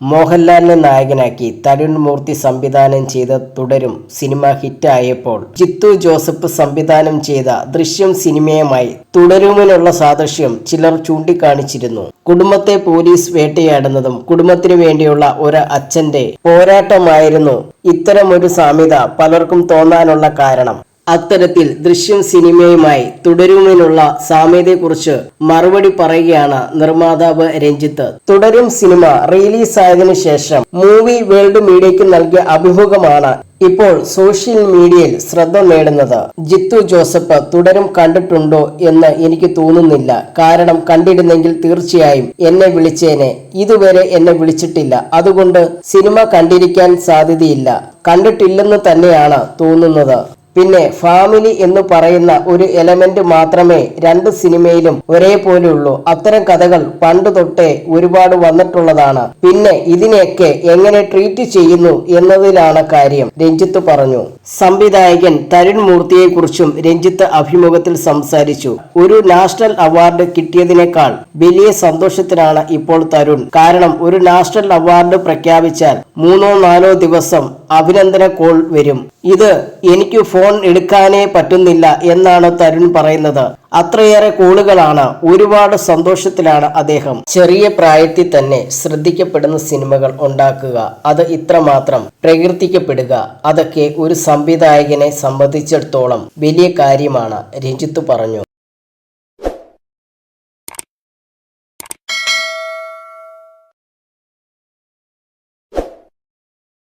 മോഹൻലാലിനെ നായകനാക്കി തരുൺ മൂർത്തി സംവിധാനം ചെയ്ത തുടരും സിനിമ ഹിറ്റായപ്പോൾ. ജിത്തു ജോസഫ് സംവിധാനം ചെയ്ത ദൃശ്യം സിനിമയുമായി തുടരുമെന്നുള്ള സാദൃശ്യം ചിലർ ചൂണ്ടിക്കാണിച്ചിരുന്നു. കുടുംബത്തെ പോലീസ് വേട്ടയാടുന്നതും കുടുംബത്തിനു വേണ്ടിയുള്ള ഒരു അച്ഛന്റെ പോരാട്ടമായിരുന്നു ഇത്തരമൊരു സാമ്യത പലർക്കും തോന്നാനുള്ള കാരണം. അത്തരത്തിൽ ദൃശ്യം സിനിമയുമായി തുടരുമെന്നുള്ള സാമ്യതയെക്കുറിച്ച് മറുപടി പറയുകയാണ് നിർമ്മാതാവ് രഞ്ജിത്ത്. തുടരും സിനിമ റിലീസായതിനു ശേഷം മൂവി വേൾഡ് മീഡിയയ്ക്ക് നൽകിയ അഭിമുഖമാണ് ഇപ്പോൾ സോഷ്യൽ മീഡിയയിൽ ശ്രദ്ധ നേടുന്നത്. ജിത്തു ജോസഫ് തുടരും കണ്ടിട്ടുണ്ടോ എന്ന് എനിക്ക് തോന്നുന്നില്ല. കാരണം കണ്ടിരുന്നെങ്കിൽ തീർച്ചയായും എന്നെ വിളിച്ചേനെ. ഇതുവരെ എന്നെ വിളിച്ചിട്ടില്ല. അതുകൊണ്ട് സിനിമ കണ്ടിരിക്കാൻ സാധ്യതയില്ല. കണ്ടിട്ടില്ലെന്ന് തന്നെയാണ് തോന്നുന്നത്. പിന്നെ ഫാമിലി എന്ന് പറയുന്ന ഒരു എലമെന്റ് മാത്രമേ രണ്ട് സിനിമയിലും ഒരേപോലെയുള്ളൂ. അത്തരം കഥകൾ പണ്ട് തൊട്ടേ ഒരുപാട് വന്നിട്ടുള്ളതാണ്. പിന്നെ ഇതിനെയൊക്കെ എങ്ങനെ ട്രീറ്റ് ചെയ്യുന്നു എന്നതിലാണ് കാര്യം. രഞ്ജിത്ത് പറഞ്ഞു. സംവിധായകൻ തരുൺ മൂർത്തിയെ കുറിച്ചും രഞ്ജിത്ത് അഭിമുഖത്തിൽ സംസാരിച്ചു. ഒരു നാഷണൽ അവാർഡ് കിട്ടിയതിനേക്കാൾ വലിയ സന്തോഷത്തിലാണ് ഇപ്പോൾ തരുൺ. കാരണം ഒരു നാഷണൽ അവാർഡ് പ്രഖ്യാപിച്ചാൽ മൂന്നോ നാലോ ദിവസം അഭിനന്ദന കോൾ വരും. ഇത് എനിക്ക് ഫോൺ എടുക്കാനേ പറ്റുന്നില്ല എന്നാണ് തരുൺ പറയുന്നത്. അത്രയേറെ കോളുകളാണ്. ഒരുപാട് സന്തോഷത്തിലാണ് അദ്ദേഹം. ചെറിയ പ്രായത്തിൽ തന്നെ ശ്രദ്ധിക്കപ്പെടുന്ന സിനിമകൾ ഉണ്ടാക്കുക. അത് ഇത്രമാത്രം. പ്രകീർത്തിക്കപ്പെടുക. അതൊക്കെ ഒരു സംവിധായകനെ സംബന്ധിച്ചിടത്തോളം വലിയ കാര്യമാണ് രഞ്ജിത്ത് പറഞ്ഞു.